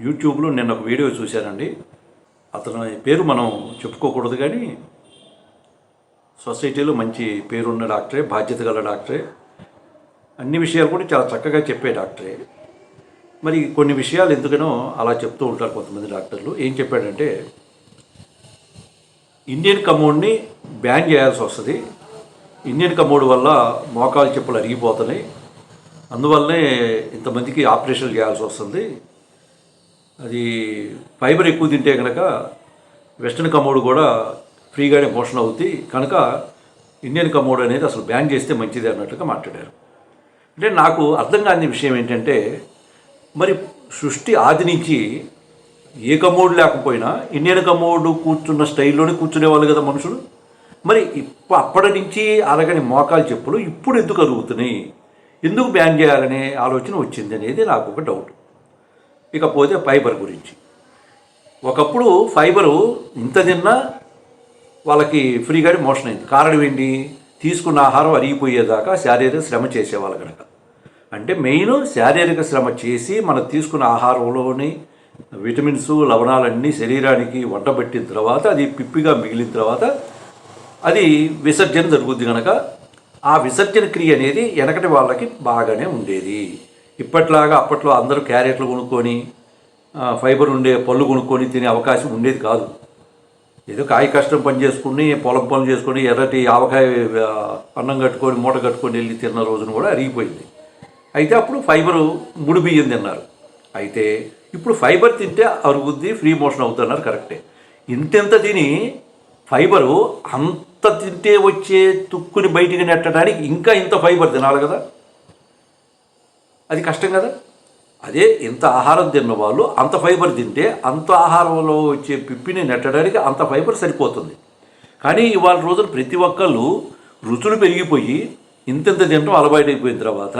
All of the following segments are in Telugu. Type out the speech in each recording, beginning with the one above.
యూట్యూబ్లో నిన్న ఒక వీడియో చూశానండి. అతని పేరు మనం చెప్పుకోకూడదు కానీ సొసైటీలో మంచి పేరున్న డాక్టరే బాధ్యత గల డాక్టరే. అన్ని విషయాలు కూడా చాలా చక్కగా చెప్పే డాక్టరే. మరి కొన్ని విషయాలు ఎందుకనో అలా చెప్తూ ఉంటారు కొంతమంది డాక్టర్లు. ఏం చెప్పాడంటే ఇండియన్ కమోడ్ని బ్యాన్ చేయాల్సి వస్తుంది. ఇండియన్ కమోడ్ వల్ల మోకాలు చెప్పులు అరిగిపోతున్నాయి. అందువల్లనే ఇంతమందికి ఆపరేషన్ చేయాల్సి వస్తుంది. అది ఫైబర్ ఎక్కువ తింటే కనుక వెస్ట్రన్ కమోడ్ కూడా ఫ్రీగానే పోషణ అవుతుంది కనుక ఇండియన్ కమోడ్ అనేది అసలు బ్యాన్ చేస్తే మంచిది అన్నట్టుగా మాట్లాడారు. అంటే నాకు అర్థం కాని విషయం ఏంటంటే మరి సృష్టి ఆది నుంచి ఏ కమోడ్ లేకపోయినా ఇండియన్ కమోడ్ కూర్చున్న స్టైల్లోనే కూర్చునేవాళ్ళు కదా మనుషులు. మరి ఇప్ప అప్పటి నుంచి అరగని మోకాలు చెప్పులు ఇప్పుడు ఎందుకు అరుగుతున్నాయి? ఎందుకు బ్యాన్ చేయాలనే ఆలోచన వచ్చింది అనేది నాకు ఒక డౌట్. ఇకపోతే ఫైబర్ గురించి. ఒకప్పుడు ఫైబరు ఇంత తిన్నా వాళ్ళకి ఫ్రీగా మోషన్ అయింది. కారణం ఏంటి? తీసుకున్న ఆహారం అరిగిపోయేదాకా శారీరక శ్రమ చేసేవాళ్ళు కనుక అంటే మెయిన్ శారీరక శ్రమ చేసి మనం తీసుకున్న ఆహారంలోని విటమిన్స్ లవణాలన్నీ శరీరానికి వంటబెట్టిన తర్వాత అది పిప్పిగా మిగిలిన తర్వాత అది విసర్జన జరుగుద్ది కనుక ఆ విసర్జన క్రియ అనేది వెనకటి వాళ్ళకి బాగానే ఉండేది. ఇప్పట్లాగా అప్పట్లో అందరూ క్యారెట్లు కొనుక్కొని ఫైబర్ ఉండే పళ్ళు కొనుక్కొని తినే అవకాశం ఉండేది కాదు. ఏదో కాయ కష్టం పని చేసుకుని పొలం పనులు చేసుకొని ఎర్రటి ఆవకాయ అన్నం కట్టుకొని మూట కట్టుకొని వెళ్ళి తిన్న రోజున కూడా అరిగిపోయింది. అయితే అప్పుడు ఫైబరు ముడి బియ్యం తిన్నారు. అయితే ఇప్పుడు ఫైబర్ తింటే అరుగుద్ది ఫ్రీ మోషన్ అవుతున్నారు కరెక్టే. ఇంతెంత తిని ఫైబరు అంత తింటే వచ్చే తుక్కుని బయటికి నెట్టడానికి ఇంకా ఇంత ఫైబర్ తినాలి కదా. అది కష్టం కదా? అదే ఇంత ఆహారం తిన్న వాళ్ళు అంత ఫైబర్ తింటే అంత ఆహారంలో వచ్చే పిప్పిని నెట్టడానికి అంత ఫైబర్ సరిపోతుంది. కానీ ఇవాళ రోజున ప్రతి ఒక్కళ్ళు రుచులు పెరిగిపోయి ఇంతింత తినడం అలవాటు అయిపోయిన తర్వాత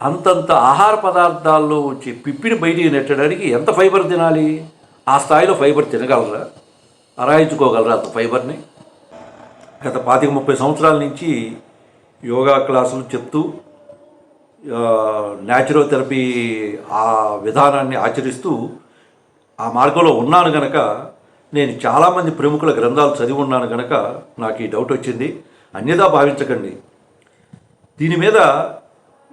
అంతంత ఆహార పదార్థాల్లో వచ్చే పిప్పిని బయటికి నెట్టడానికి ఎంత ఫైబర్ తినాలి? ఆ స్థాయిలో ఫైబర్ తినగలరా? అరాయించుకోగలరా అంత ఫైబర్ని? గత పాతిక ముప్పై సంవత్సరాల నుంచి యోగా క్లాసులు చెప్తూ న్యాచురోథెరపీ ఆ విధానాన్ని ఆచరిస్తూ ఆ మార్గంలో ఉన్నాను గనక నేను చాలామంది ప్రముఖుల గ్రంథాలు చదివి ఉన్నాను గనక నాకు ఈ డౌట్ వచ్చింది. అన్యదా భావించకండి. దీని మీద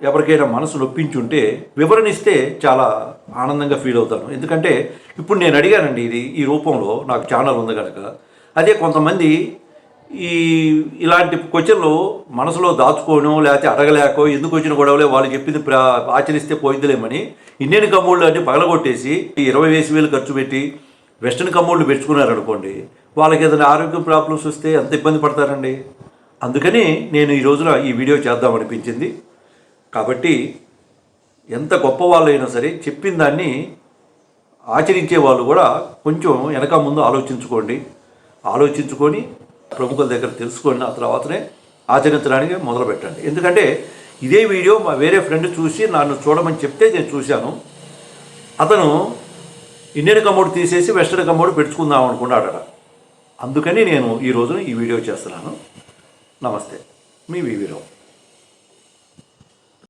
ఎవరికైనా మనసు నొప్పించుంటే వివరణ ఇస్తే చాలా ఆనందంగా ఫీల్ అవుతాను. ఎందుకంటే ఇప్పుడు నేను అడిగానండి ఇది ఈ రూపంలో నాకు ఛానల్ ఉంది కనుక అదే కొంతమంది ఈ ఇలాంటి క్వశ్చన్లు మనసులో దాచుకోను లేకపోతే అడగలేకో ఎందుకు వచ్చిన గొడవలే వాళ్ళు చెప్పింది ఆచరిస్తే పోయిందిలేమని ఇండియన్ కమ్మోళ్ళు అన్ని పగలగొట్టేసి ఈ ఇరవై వేసి వేలు ఖర్చు పెట్టి వెస్ట్రన్ కమ్మోళ్ళు పెంచుకున్నారనుకోండి వాళ్ళకి ఏదైనా ఆరోగ్య ప్రాబ్లమ్స్ వస్తే ఎంత ఇబ్బంది పడతారండి? అందుకని నేను ఈ రోజున ఈ వీడియో చేద్దామనిపించింది కాబట్టి ఎంత గొప్ప వాళ్ళైనా సరే చెప్పిన దాన్ని ఆచరించే వాళ్ళు కూడా కొంచెం వెనక ముందు ఆలోచించుకోండి. ఆలోచించుకొని ప్రముఖుల దగ్గర తెలుసుకోండి ఆ తర్వాతనే ఆచరించడానికి మొదలుపెట్టండి. ఎందుకంటే ఇదే వీడియో మా వేరే ఫ్రెండ్ చూసి నన్ను చూడమని చెప్తే నేను చూశాను. అతను ఇండియన్ కమోడ్ తీసేసి వెస్టర్న్ కమోడ్ పెట్టుకుందాం అనుకున్నాడట. అందుకని నేను ఈ రోజున ఈ వీడియో చేస్తున్నాను. నమస్తే. మీ వివిరావు